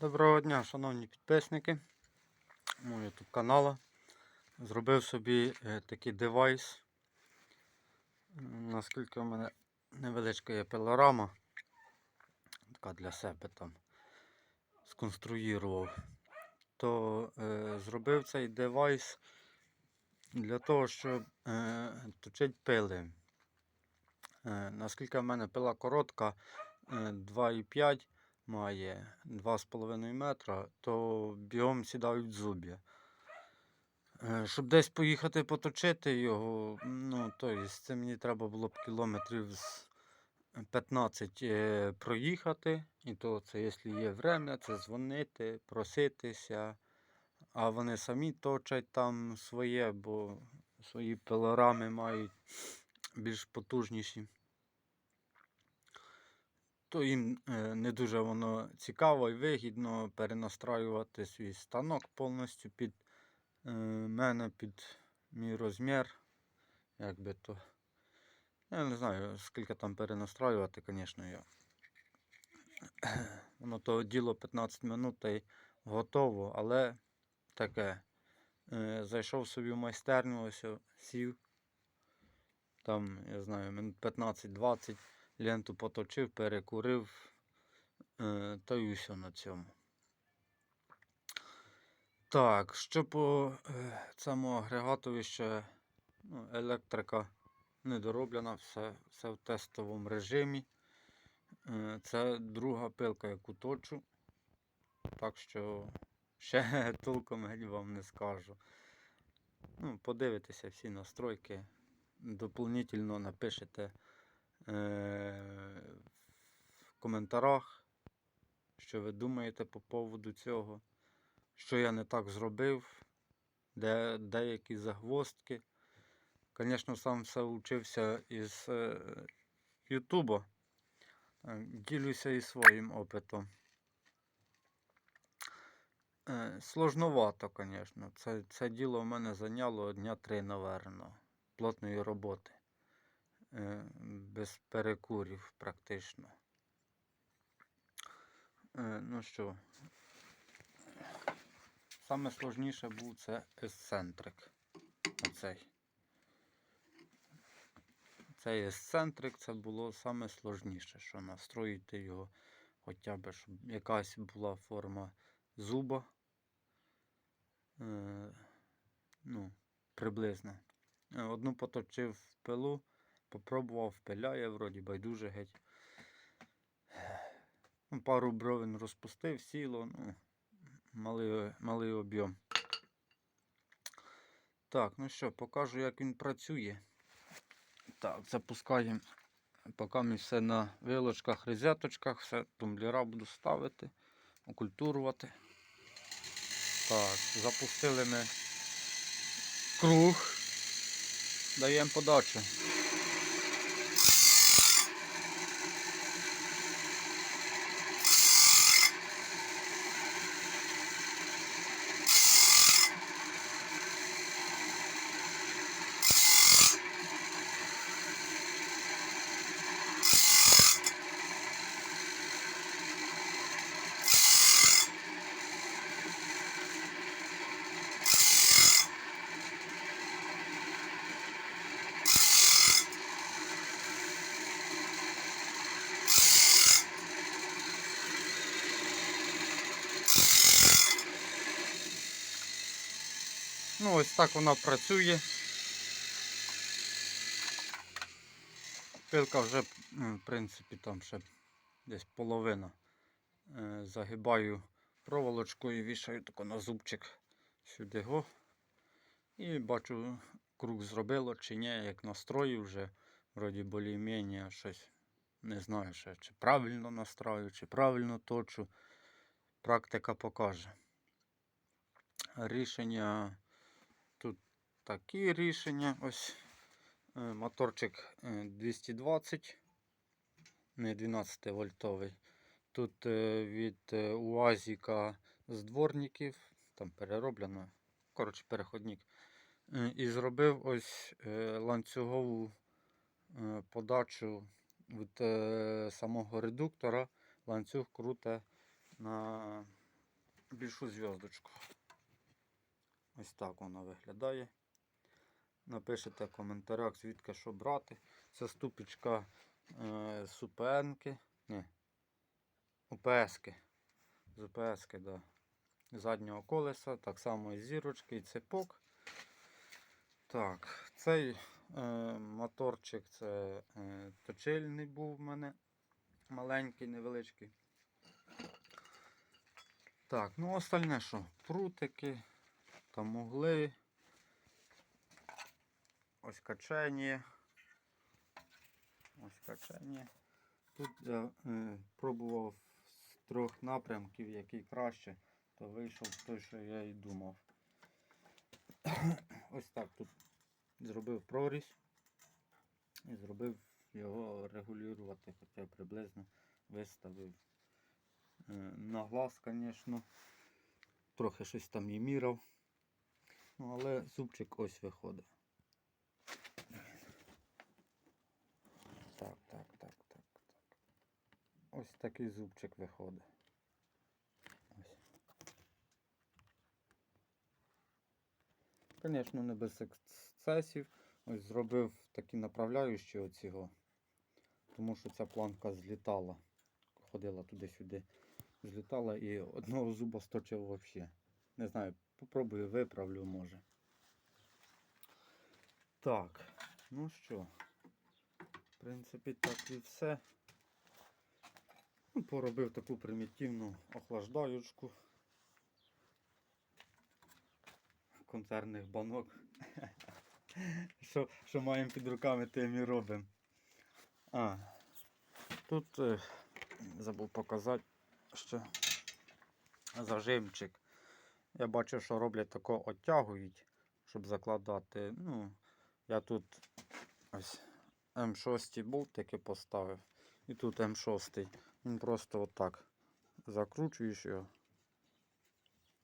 Доброго дня, шановні підписники мого YouTube каналу. Зробив собі е, такий девайс. Наскільки в мене невеличка є пилорама, така для себе там сконструював, то е, зробив цей девайс для того, щоб е, точити пили. Е, наскільки в мене пила коротка, е, 2,5 має 2,5 метра, то бігом сідають зуб'я. Е, Щоб десь поїхати поточити його, ну, то есть, це мені треба було б кілометрів з 15 е, проїхати. І то це, якщо є время, це дзвонити, проситися. А вони самі точать там своє, бо свої пилорами мають більш потужніші то їм е, не дуже воно цікаво і вигідно перенастраювати свій станок повністю під е, мене, під мій розмір. Як би то. Я не знаю, скільки там перенастраювати, звісно, я. Воно то діло 15 минут й готово, але таке. Е, Зайшов собі в майстерню, ось сів. Там, я знаю, минут 15-20 ленту поточив, перекурив, е, та й усе на цьому. Так, що по е, цьому агрегатові ще ну, електрика недороблена, все, все в тестовому режимі. Е, це друга пилка, яку точу. Так що ще толком геть вам не скажу. Ну, подивитеся всі настройки. Дополнительно напишете в коментарях, що ви думаєте по поводу цього, що я не так зробив, де деякі загвоздки. Звісно, сам все вчився із е, Ютуба. Е, Ділюся і своїм опитом. Е, Сложновато, звісно. Це, це діло в мене зайняло дня три, напевно, плотної роботи. Е, Без перекурів практично. Е, Ну що, саме сложніше був це ексцентрик. Оцей. Цей ексцентрик це було саме сложніше, що настроїти його хоча б, щоб якась була форма зуба. Е, ну, приблизно. Е, Одну поточив пилу, попробував, пиляє, вроді байдуже геть. Ну, Пару бровин розпустив, сіло, ну, малий, малий об'єм. Так, ну що, покажу, як він працює. Так, запускаємо. Поки ми все на вилочках, розеточках, все тумблера буду ставити, окультурувати. Так, запустили ми круг. Даємо подачу. Ну, ось так вона працює. Пилка вже, в принципі, там ще десь половина. Е, Загибаю проволочку і вішаю тако на зубчик сюди го. І бачу, круг зробило чи ні, як настрою вже, вроді більш-менш щось не знаю ще, чи правильно настрою, чи правильно точу. Практика покаже. Рішення такі рішення. Ось е, моторчик е, 220, не 12 вольтовий. Тут е, від е, УАЗіка з дворників, там перероблено, коротше, переходник. Е, І зробив ось е, ланцюгову е, подачу від е, самого редуктора. Ланцюг круте на більшу зв'язочку. Ось так вона виглядає. Напишите в коментарях, звідки що брати. Це ступічка е, з УПНки. Ні. УПСки. З УПСки, да. Заднього колеса, так само і зірочки, і цепок. Так, цей е, моторчик це е, точильний був в мене. Маленький, невеличкий. Так, ну остальне що? Прутики, там угли. Ось качання. Ось качання. Тут я е, пробував з трьох напрямків, який краще, то вийшов той, що я і думав. Ось так тут зробив прорізь і зробив його регулювати, хоча приблизно виставив е, на глаз, звісно. Трохи щось там і міряв. Ну, але зубчик ось виходить. Так, так, так, так, так. Ось такий зубчик виходить. Звісно, не без ексцесів. Ось зробив такі направляючі оцього. Тому що ця планка злітала. Ходила туди-сюди. Злітала і одного зуба сточив взагалі. Не знаю, попробую виправлю може. Так, ну що, в принципі, так і все. Ну, Поробив таку примітивну охлаждаючку концерних банок. Що, що маємо під руками, тим і робимо. А, тут е, забув показати ще зажимчик. Я бачу, що роблять тако оттягують, щоб закладати. Ну, я тут ось М6 болтики поставив. І тут М6. Він просто отак закручуєш його